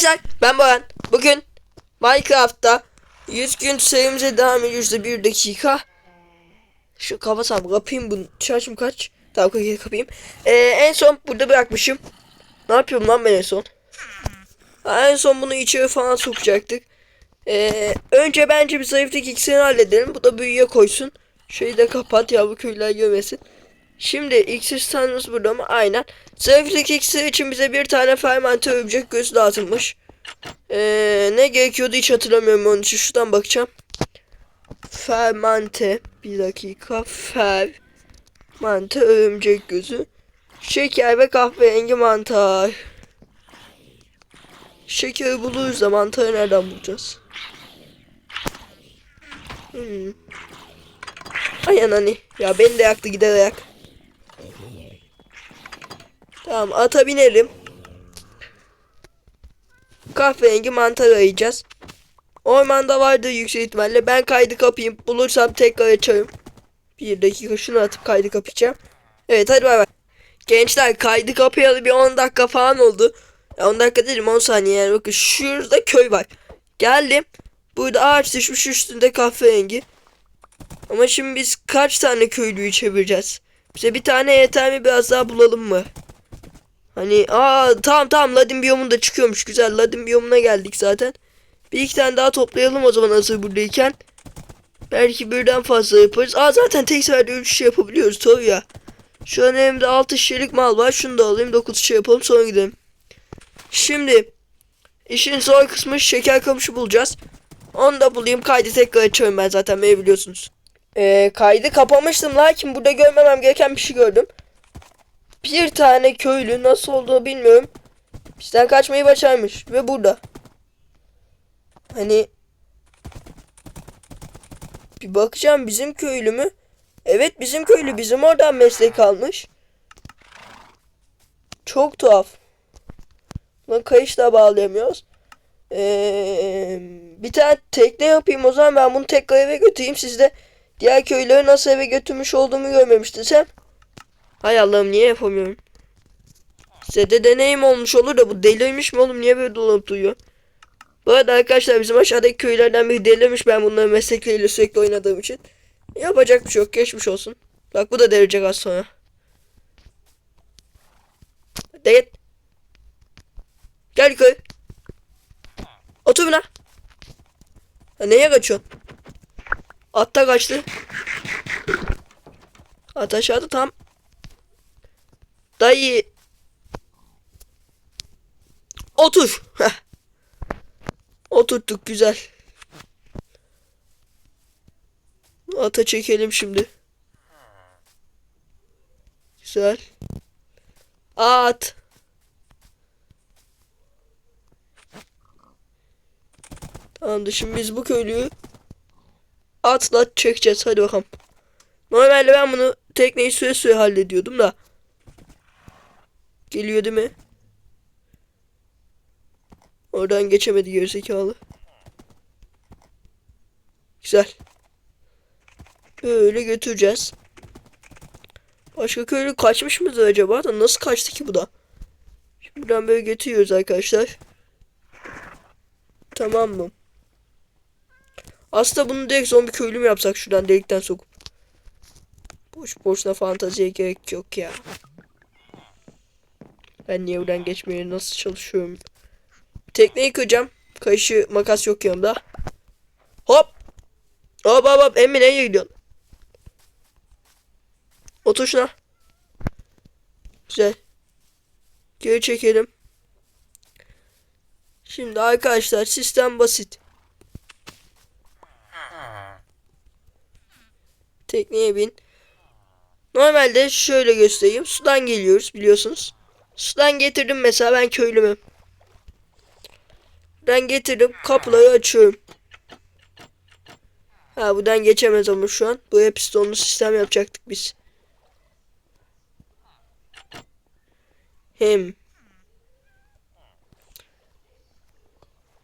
Arkadaşlar ben Boran. Bugün Minecraft'ta 100 gün serimize devam ediyoruz da 1 dakika. Şu kapatsam kapayım bunu. Şarjım kaç? Tamam kapayım. kapayım. Ee, en son burada bırakmışım. Ne yapıyorum lan ben en son? Ha, en son bunu içeri falan sokacaktık. Ee, önce bence bir zayıflık iksirini halledelim. Bu da büyüye koysun. Şöyle de kapat ya bu köyler görmesin. Şimdi iksir standımız burada mı? Aynen. Zayıflık iksiri için bize bir tane fermente örümcek gözü lazımmış. Ee, ne gerekiyordu hiç hatırlamıyorum onun için. Şuradan bakacağım. Fermente. Bir dakika. Fermente örümcek gözü. Şeker ve kahverengi mantar. Şekeri buluruz da mantarı nereden bulacağız? Hmm. Ay anani. Ya beni de yaktı gider ayak. Tamam ata binelim. Kahverengi mantar arayacağız. Ormanda vardır yüksek ihtimalle. Ben kaydı kapayım. Bulursam tekrar açarım. Bir dakika şunu atıp kaydı kapayacağım. Evet hadi bay bay. Gençler kaydı kapayalı bir 10 dakika falan oldu. Ya 10 dakika dedim 10 saniye yani bakın şurada köy var. Geldim. Burada ağaç düşmüş üstünde kahverengi. Ama şimdi biz kaç tane köylüyü çevireceğiz? Bize bir tane yeter mi biraz daha bulalım mı? Hani aa tamam tamam Ladin biyomunda çıkıyormuş güzel Ladin biyomuna geldik zaten. Bir iki tane daha toplayalım o zaman hazır buradayken. Belki birden fazla yaparız. Aa zaten tek seferde 3 şey yapabiliyoruz tabii ya. Şu an elimde 6 şişelik mal var. Şunu da alayım 9 şey yapalım sonra gidelim. Şimdi işin zor kısmı şeker kamışı bulacağız. Onu da bulayım kaydı tekrar açıyorum ben zaten beni biliyorsunuz. Ee, kaydı kapamıştım lakin burada görmemem gereken bir şey gördüm. Bir tane köylü nasıl olduğunu bilmiyorum. Bizden kaçmayı başarmış ve burada. Hani bir bakacağım bizim köylü mü? Evet bizim köylü bizim oradan meslek almış. Çok tuhaf. Lan kayış da bağlayamıyoruz. Ee, bir tane tekne yapayım o zaman ben bunu tekrar eve götüreyim. Siz de diğer köyleri nasıl eve götürmüş olduğumu görmemiştiniz hem. Hay Allah'ım niye yapamıyorum? Size de deneyim olmuş olur da bu deliymiş mi oğlum niye böyle dolanıp duruyor? Bu arada arkadaşlar bizim aşağıdaki köylerden biri delirmiş ben bunların meslekleriyle sürekli oynadığım için. Yapacak bir şey yok geçmiş olsun. Bak bu da delecek az sonra. Git. Gel yukarı. Otur buna. Ha, neye kaçıyorsun? Atta kaçtı. At aşağıda tam. Dayı. Otur. Heh. Oturttuk güzel. Ata çekelim şimdi. Güzel. At. Tamamdır şimdi biz bu köylüyü atla çekeceğiz hadi bakalım. Normalde ben bunu tekneyi süre süre hallediyordum da. Geliyor değil mi? Oradan geçemedi gerizekalı. Güzel. Böyle götüreceğiz. Başka köylü kaçmış mıdır acaba da nasıl kaçtı ki bu da? Şimdi buradan böyle getiriyoruz arkadaşlar. Tamam mı? Aslında bunu direkt zombi köylü mü yapsak şuradan delikten sokup. Boş boşuna fanteziye gerek yok ya. Ben niye buradan geçmeye nasıl çalışıyorum? Tekneyi kıracağım. Kayışı makas yok yanımda. Hop. Hop hop hop. Emmi nereye gidiyorsun? Otur şuna. Güzel. Geri çekelim. Şimdi arkadaşlar sistem basit. Tekneye bin. Normalde şöyle göstereyim. Sudan geliyoruz biliyorsunuz. Sudan getirdim mesela ben köylümüm. Ben getirdim kapıları açıyorum. Ha buradan geçemez ama şu an. Buraya pistonlu sistem yapacaktık biz. Hem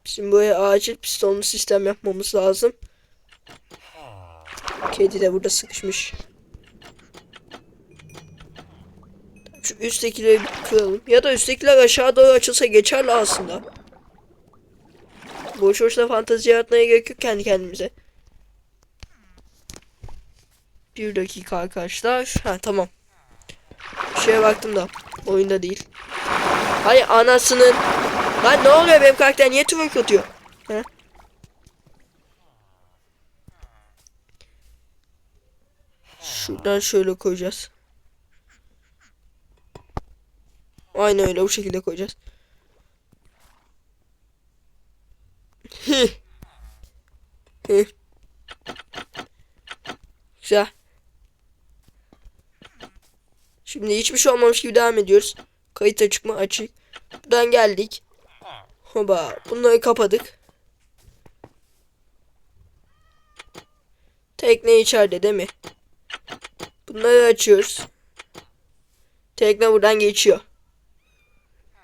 Bizim buraya acil pistonlu sistem yapmamız lazım. Kedi de burada sıkışmış. Şu üsttekileri kıralım. Ya da üsttekiler aşağı doğru açılsa geçerli aslında. Boş boşuna fantezi yaratmaya gerek yok kendi kendimize. Bir dakika arkadaşlar. Ha tamam. Bir şeye baktım da. Oyunda değil. Hay anasının. Lan ne oluyor benim karakter niye twerk atıyor? He? Şuradan şöyle koyacağız. Aynen öyle bu şekilde koyacağız. Güzel. Şimdi hiçbir şey olmamış gibi devam ediyoruz. Kayıt açık mı? Açık. Buradan geldik. Hoba. Bunları kapadık. Tekne içeride değil mi? Bunları açıyoruz. Tekne buradan geçiyor.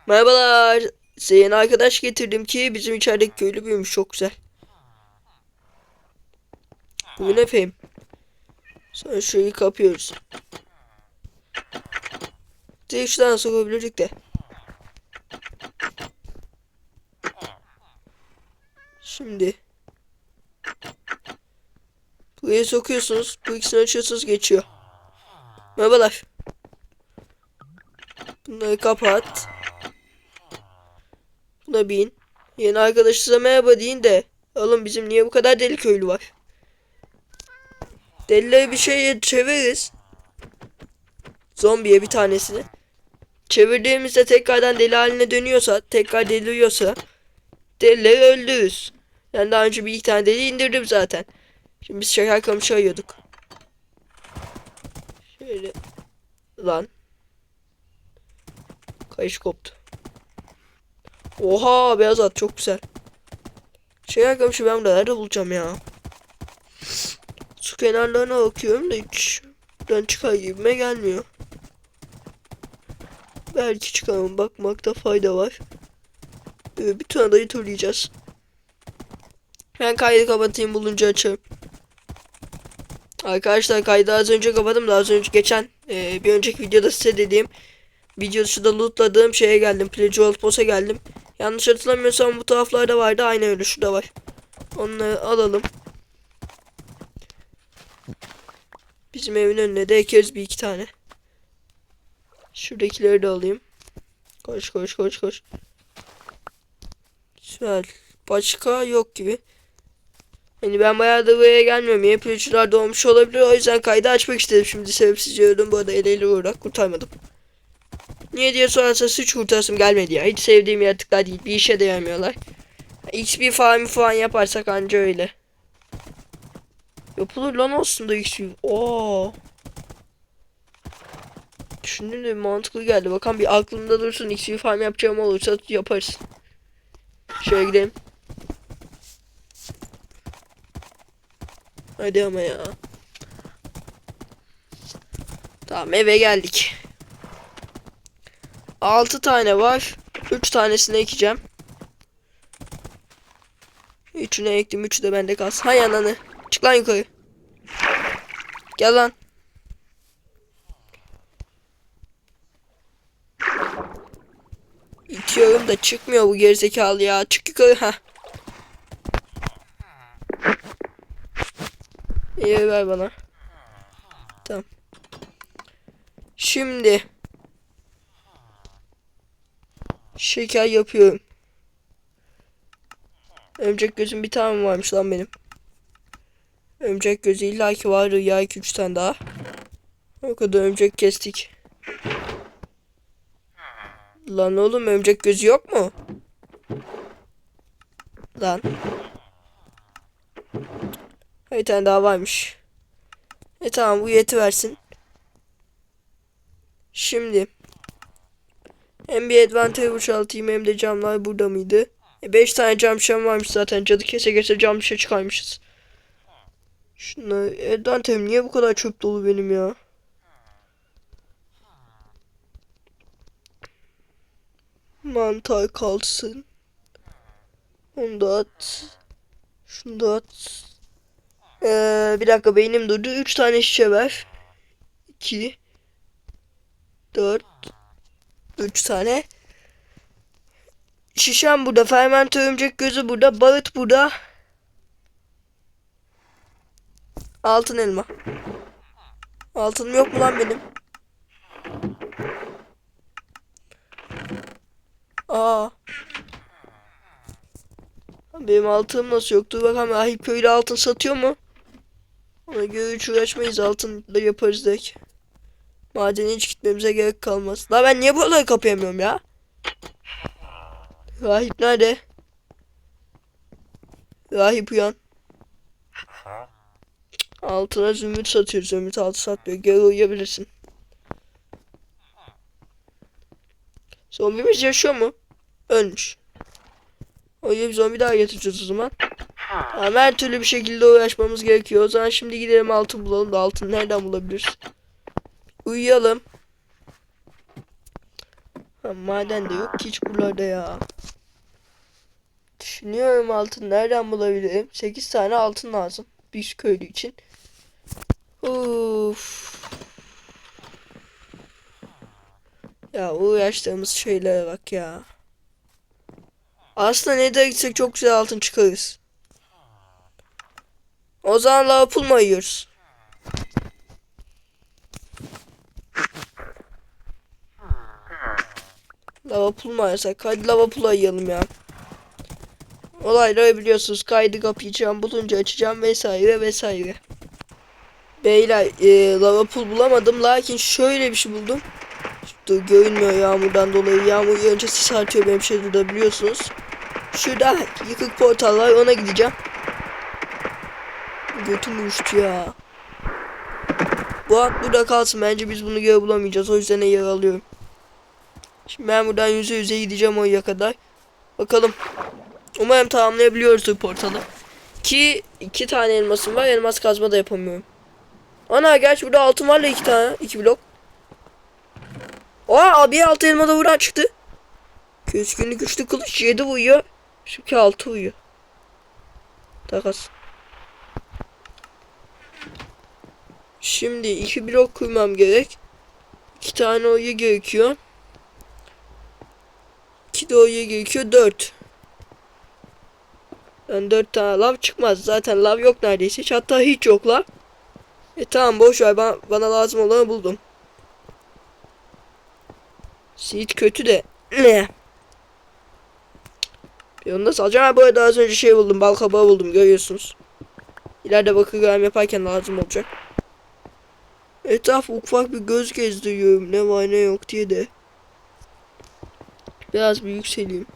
Merhabalar. Size yeni arkadaş getirdim ki bizim içerideki köylü büyümüş. Çok güzel. Bugün efendim. Sonra şurayı kapıyoruz. Direkt şuradan sokabilirdik de. Şimdi. Buraya sokuyorsunuz. Bu ikisini açıyorsunuz geçiyor. Merhabalar. Bunları kapat. Buna bin. Yeni arkadaşınıza merhaba deyin de. Oğlum bizim niye bu kadar deli köylü var? Delileri bir şeye çeviririz. Zombiye bir tanesini. Çevirdiğimizde tekrardan deli haline dönüyorsa, tekrar deliriyorsa delileri öldürürüz. Yani daha önce bir iki tane deli indirdim zaten. Şimdi biz şeker kamışı arıyorduk. Şöyle. Lan. Kayış koptu. Oha beyaz at çok güzel. Şeker kamışı ben nerede bulacağım ya? Su kenarlarına bakıyorum da hiç buradan çıkar gibime gelmiyor. Belki çıkarım bakmakta fayda var. Ee, bir tane dayı turlayacağız. Ben kaydı kapatayım bulunca açarım. Arkadaşlar kaydı az önce kapadım da az önce geçen e, bir önceki videoda size dediğim video dışında lootladığım şeye geldim. Pledge World Boss'a geldim. Yanlış hatırlamıyorsam bu taraflarda vardı. Aynen öyle şurada var. Onları alalım. Bizim evin önüne de ekeriz bir iki tane. Şuradakileri de alayım. Koş koş koş koş. Güzel. Başka yok gibi. Hani ben bayağı da buraya gelmiyorum. Yeni pilocular doğmuş olabilir. O yüzden kaydı açmak istedim. Şimdi sebepsizce öldüm. Bu arada eleyle uğrarak kurtarmadım. Niye diye sorarsanız hiç kurtarsım gelmedi ya. Hiç sevdiğim yaratıklar değil. Bir işe de yaramıyorlar. XP farmı falan yaparsak anca öyle. Yapılır lan aslında XP. Oo. Düşündüm de mantıklı geldi. Bakalım bir aklımda dursun. XP farm yapacağım olursa yaparız. Şöyle gidelim. Hadi ama ya. Tamam eve geldik. 6 tane var. 3 tanesini ekeceğim. Üçüne ektim. Üçü de bende kalsın. Hay ananı. Çık lan yukarı. Gel lan. İtiyorum da çıkmıyor bu gerizekalı ya. Çık yukarı. ha. İyi ver bana. Tamam. Şimdi şeker yapıyorum. Örümcek gözüm bir tane varmış lan benim. Örümcek gözü illa ki vardı ya 2-3 tane daha. O kadar örümcek kestik. Lan oğlum örümcek gözü yok mu? Lan. Bir tane daha varmış. E tamam bu yeti versin. Şimdi. Hem bir advantage boşaltayım hem de camlar burada mıydı? 5 tane cam şam varmış zaten. Cadı kese kese cam şişe çıkarmışız. Şuna advantage niye bu kadar çöp dolu benim ya? Mantar kalsın. Onu da at. Şunu da at. Ee, bir dakika beynim durdu. 3 tane şişe ver. 2 4 3 tane. Şişem burada. Fermente örümcek gözü burada. Barut burada. Altın elma. Altınım yok mu lan benim? Aa. Benim altınım nasıl yok? Dur bakalım Rahip köyde altın satıyor mu? Ona göre hiç uğraşmayız altınla yaparız direkt. Madene hiç gitmemize gerek kalmaz. La ben niye buraları kapayamıyorum ya? Rahip nerede? Rahip uyan. Altına zümrüt satıyoruz. Zümrüt altı satmıyor. Gel uyuyabilirsin. Zombimiz yaşıyor mu? Ölmüş. Öyle bir zombi daha getireceğiz o zaman. Tamam, her türlü bir şekilde uğraşmamız gerekiyor. O zaman şimdi gidelim altın bulalım da altın nereden bulabiliriz? Uyuyalım. Maden de yok ki hiç buralarda ya. Düşünüyorum altın nereden bulabilirim? 8 tane altın lazım. Bir köylü için. Uf. Ya uğraştığımız şeylere bak ya. Aslında ne gitsek çok güzel altın çıkarız. O zaman lava pulma yiyoruz. Lava pulma yasak. Hadi lava pula yiyelim ya. Olayları biliyorsunuz. Kaydı kapayacağım. Bulunca açacağım vesaire vesaire. Beyler e, lava pul bulamadım. Lakin şöyle bir şey buldum. Dur görünmüyor yağmurdan dolayı. Yağmur önce sis artıyor benim şurada biliyorsunuz. Şurada yıkık portal var ona gideceğim. Götüm uçtu ya. Bu at burada kalsın. Bence biz bunu göre bulamayacağız. O yüzden yer alıyorum. Şimdi ben buradan yüze yüze gideceğim oraya kadar. Bakalım. Umarım tamamlayabiliyoruzdur portalı. Ki iki tane elmasım var. Elmas kazma da yapamıyorum. Ana gerçi burada altın var da iki tane. iki blok. Aa abi altı elma da buradan çıktı. Küskünlük güçlü kılıç 7 uyuyor. Çünkü 6 uyuyor. Takas. Şimdi iki blok kurmam gerek. İki tane oyu gerekiyor. İki de oyu gerekiyor. Dört. Yani dört tane lav çıkmaz. Zaten lav yok neredeyse. Hiç, hatta hiç yok lav. E tamam boş ver. Bana, lazım olanı buldum. Seed kötü de. Ne? Bir onu da salacağım. Ha, bu arada az önce şey buldum. Bal kabağı buldum. Görüyorsunuz. İleride bakır göğüm yaparken lazım olacak. Etraf ufak bir göz gezdiriyorum. Ne var ne yok diye de. Biraz bir yükseleyim.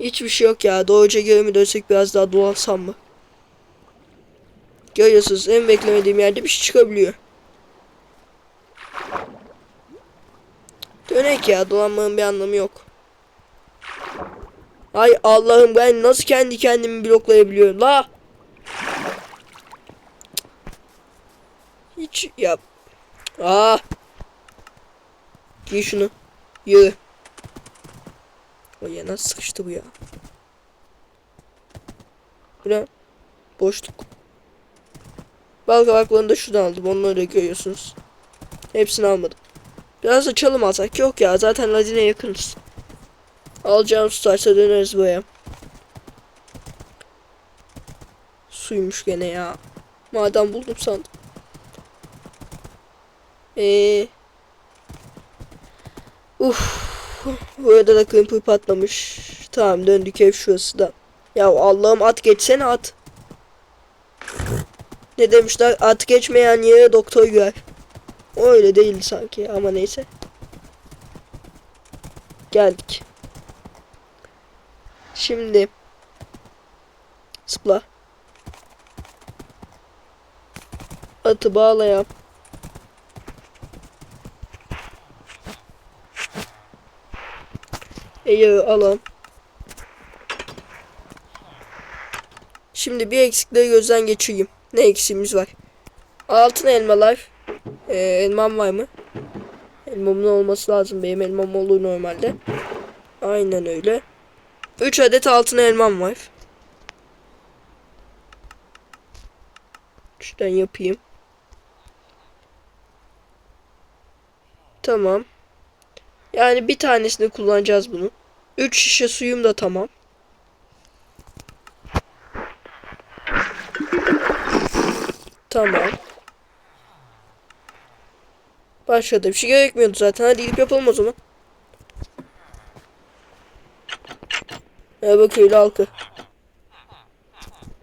Hiçbir şey yok ya. Doğuca geri mi dönsek biraz daha dolansam mı? Görüyorsunuz en beklemediğim yerde bir şey çıkabiliyor. Dönek ya dolanmanın bir anlamı yok. Ay Allah'ım ben nasıl kendi kendimi bloklayabiliyorum la? Hiç yap. Aa. Giy şunu. Yürü. O ya nasıl sıkıştı bu ya? Bu ne? Boşluk. Bal kabaklarını da şuradan aldım. Onları da görüyorsunuz. Hepsini almadım. Biraz açalım alsak. Yok ya zaten Ladin'e yakınız. Alacağım tutarsa döneriz buraya. Suymuş gene ya. Maden buldum sandım. Eee. Uf. Burada da kımpır patlamış. Tamam döndük ev şurası da. Ya Allah'ım at geçsene at. Ne demişler? At geçmeyen yere doktor. O öyle değil sanki ama neyse. Geldik. Şimdi zıpla. Atı bağlayam. Eğeri alalım. Şimdi bir eksikleri gözden geçireyim. Ne eksiğimiz var? Altın elmalar. Ee, elmam var mı? Elmamın olması lazım. Benim elmam olur normalde. Aynen öyle. 3 adet altın elmam var. Şuradan yapayım. Tamam. Yani bir tanesini kullanacağız bunu. 3 şişe suyum da tamam. Tamam. Başladı. Bir şey gerekmiyordu zaten. Hadi gidip yapalım o zaman. Ya bak öyle halkı.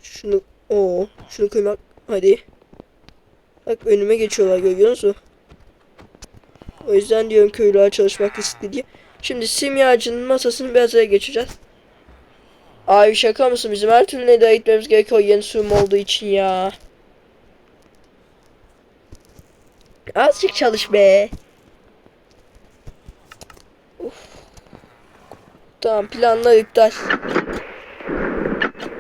Şunu o şunu koymak hadi. Bak önüme geçiyorlar görüyor musun? O yüzden diyorum köylüler çalışmak riskli diye. Şimdi simyacının masasını biraz daha geçeceğiz. Abi şaka mısın? Bizim her türlü nedaya gitmemiz gerekiyor yeni sürüm olduğu için ya. Azıcık çalış be. Uf. Tamam planlar iptal.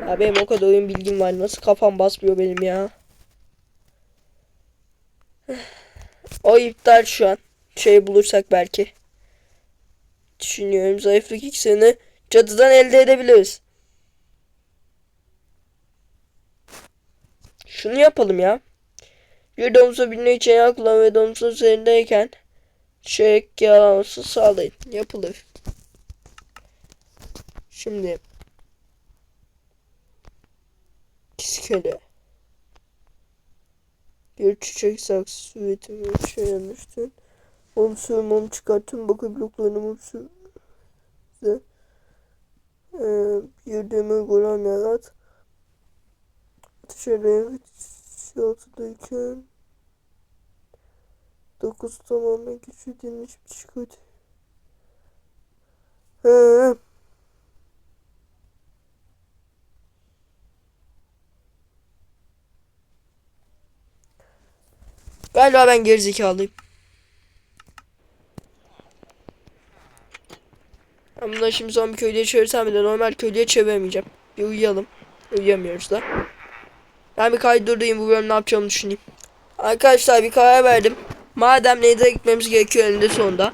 Ya benim o kadar oyun bilgim var. Nasıl kafam basmıyor benim ya. O iptal şu an. Şey bulursak belki. Düşünüyorum zayıflık iksirini cadıdan elde edebiliriz. Şunu yapalım ya. Bir domuzu binmek için yağ kullan ve domuzun üzerindeyken çek yağlaması sağlayın. Yapılır. Şimdi iskele bir çiçek saksısı üretimi şey yanlıştın. Mum sür mum çıkartın bakı bloklarını mum sür. Ee, bir demir golem yarat. Ateşe altındayken 9 tamamen geçirdilmiş bir çıkart. He. Galiba ben gerizekalıyım. Ben bundan şimdi zombi köylüye çevirsem bile normal köylüye çeviremeyeceğim. Bir uyuyalım. Uyuyamıyoruz da. Ben bir kaydırdayım bu bölüm ne yapacağımı düşüneyim. Arkadaşlar bir karar verdim. Madem Nether'a gitmemiz gerekiyor elinde sonunda.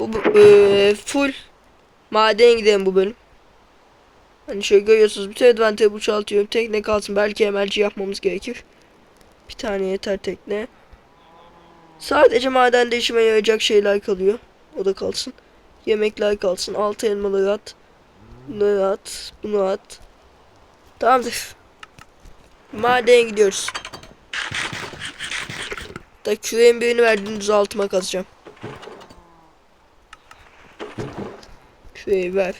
Bu, bu eee, full maden gidelim bu bölüm. Hani şöyle görüyorsunuz bütün advantajı boşaltıyorum. Tekne kalsın belki emelci yapmamız gerekir. Bir tane yeter tekne. Sadece madende işime yarayacak şeyler kalıyor. O da kalsın. Yemekler kalsın. Altı elmaları at. Bunları at. Bunu at. Tamamdır. Madene gidiyoruz. Da küreğin birini verdiğiniz altıma kazacağım. Küreği ver.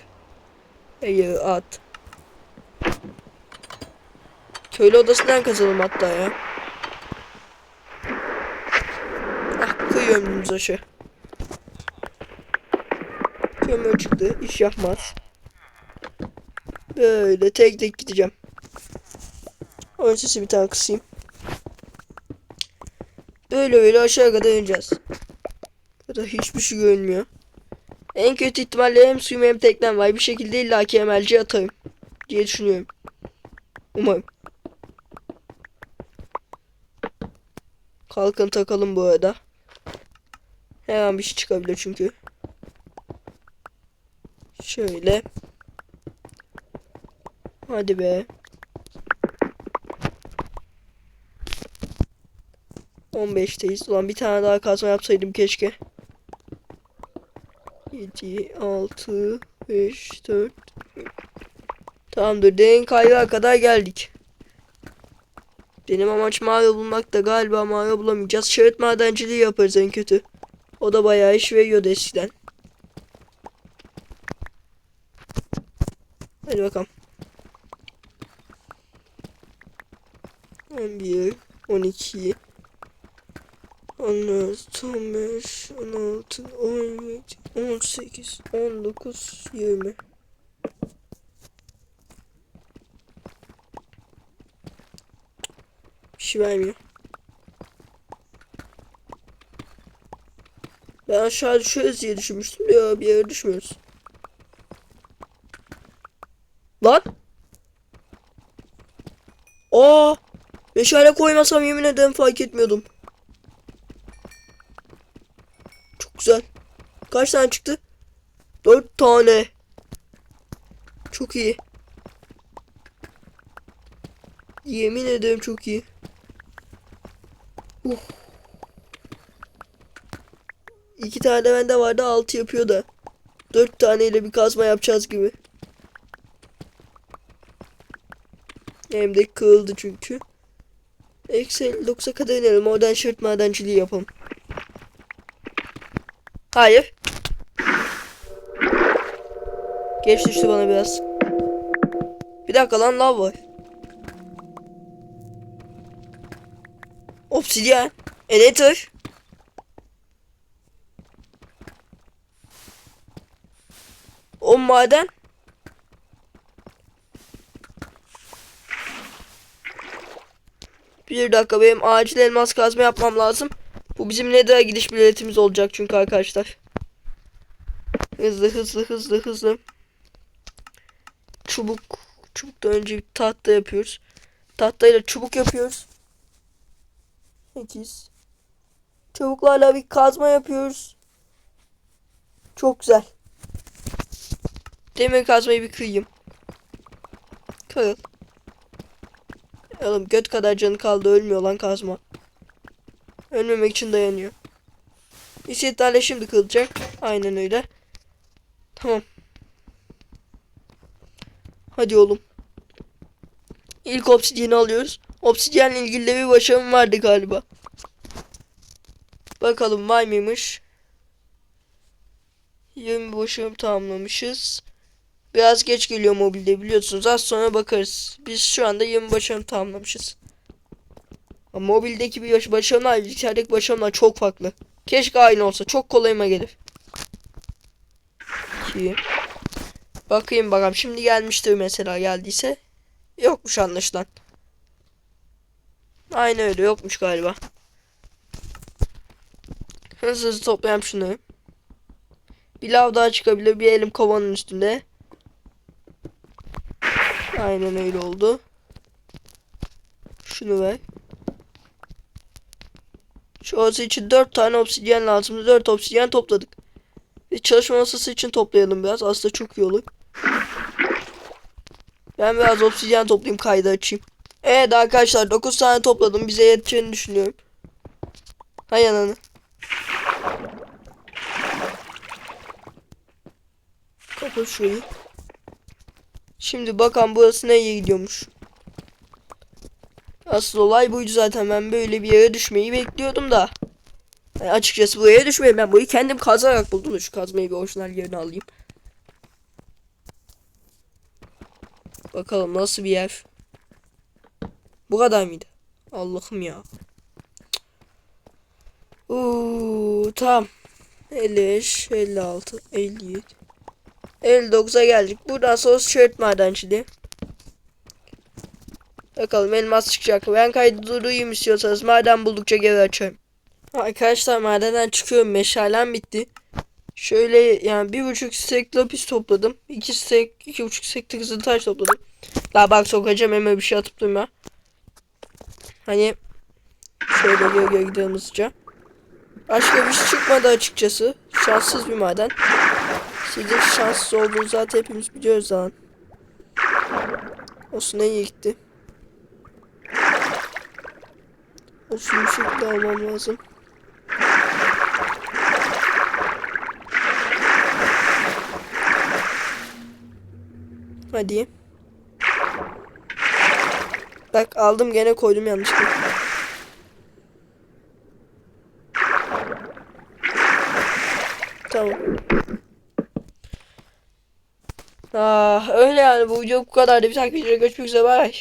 Hayır at. Köylü odasından kazalım hatta ya. Ah koyuyorum önümüz Kömür çıktı. iş yapmaz. Böyle tek tek gideceğim. Onun sesi bir tane kısayım. Böyle böyle aşağı kadar ineceğiz. Burada hiçbir şey görünmüyor. En kötü ihtimalle hem suyum hem teknem var. Bir şekilde illaki emelci atarım. Diye düşünüyorum. Umarım. Kalkın takalım bu arada. Her an bir şey çıkabilir çünkü. Şöyle. Hadi be. 15'teyiz. Ulan bir tane daha kazma yapsaydım keşke. 7, 6, 5, 4. Tamamdır. Derin kayrağa kadar geldik. Benim amaç mağara bulmak da galiba mağara bulamayacağız. Şerit madenciliği yaparız en kötü. O da bayağı iş veriyordu eskiden. Bakalım. 11, 12, 14, 15, 16, 17, 18, 19, 20. Bir şey vermiyor. Ben aşağı düşeriz diye düşünmüştüm ya bir yere düşmüyoruz. Lan. Aa. Meşale koymasam yemin ederim fark etmiyordum. Çok güzel. Kaç tane çıktı? Dört tane. Çok iyi. Yemin ederim çok iyi. Uh. İki tane bende vardı altı yapıyor da. Dört taneyle bir kazma yapacağız gibi. Hem de kırıldı çünkü. Eksi 59'a kadar inelim. Oradan şırt madenciliği yapalım. Hayır. Geç düştü bana biraz. Bir dakika lan lav var. Obsidyen. Elytra. O maden. Bir dakika benim acil elmas kazma yapmam lazım. Bu bizim nether'a gidiş biletimiz olacak çünkü arkadaşlar. Hızlı hızlı hızlı hızlı. Çubuk. Çubuktan önce bir tahta yapıyoruz. Tahtayla çubuk yapıyoruz. 8. Çubuklarla bir kazma yapıyoruz. Çok güzel. Demir kazmayı bir kırayım. Kırıl. Oğlum göt kadar canı kaldı ölmüyor lan kazma. Ölmemek için dayanıyor. İstetlerle şimdi kırılacak. Aynen öyle. Tamam. Hadi oğlum. İlk obsidiyeni alıyoruz. Obsidyenle ilgili de bir başarım vardı galiba. Bakalım var mıymış? 20 başarım tamamlamışız. Biraz geç geliyor mobilde biliyorsunuz. Az sonra bakarız. Biz şu anda 20 başarım tamamlamışız. Ama mobildeki bir baş- başarımlar bilgisayardaki başarımlar çok farklı. Keşke aynı olsa. Çok kolayıma gelir. 2 Bakayım bakalım. Şimdi gelmiştir mesela geldiyse. Yokmuş anlaşılan. Aynı öyle yokmuş galiba. Hızlı hızlı toplayalım şunu. Bir lav daha çıkabilir. Bir elim kovanın üstünde. Aynen öyle oldu. Şunu ver. Şu için 4 tane obsidyen lazım. 4 obsidyen topladık. Ve çalışma masası için toplayalım biraz. Aslında çok iyi olur. Ben biraz obsidyen toplayayım kaydı açayım. Evet arkadaşlar 9 tane topladım. Bize yeteceğini düşünüyorum. Hay ananı. Kapat şurayı. Şimdi bakalım burası nereye gidiyormuş. Asıl olay buydu zaten. Ben böyle bir yere düşmeyi bekliyordum da. Yani açıkçası buraya düşmedim. Ben burayı kendim kazarak buldum. Şu kazmayı bir orijinal yerine alayım. Bakalım nasıl bir yer. Bu kadar mıydı? Allah'ım ya. Uuu tamam. 55, 56, 57. 59'a geldik. Buradan sonra şöhret madenciliği. Bakalım elmas çıkacak. Ben kaydı durayım istiyorsanız maden buldukça geri açarım. Arkadaşlar madenden çıkıyorum. Meşalem bitti. Şöyle yani bir buçuk stek lapis topladım. iki stek, iki buçuk stek kızıl taş topladım. La bak sokacağım hemen bir şey atıp durma. Hani şöyle göre gidelim hızlıca. Başka bir şey çıkmadı açıkçası. Şanssız bir maden. Sizin şanssız olduğunu zaten hepimiz biliyoruz lan. Olsun iyi gitti. Olsun bir şekilde almam lazım. Hadi. Bak aldım gene koydum yanlışlıkla. Tamam. Ah öyle yani bu video bu kadar da bir takip videoya görüşmek üzere bay.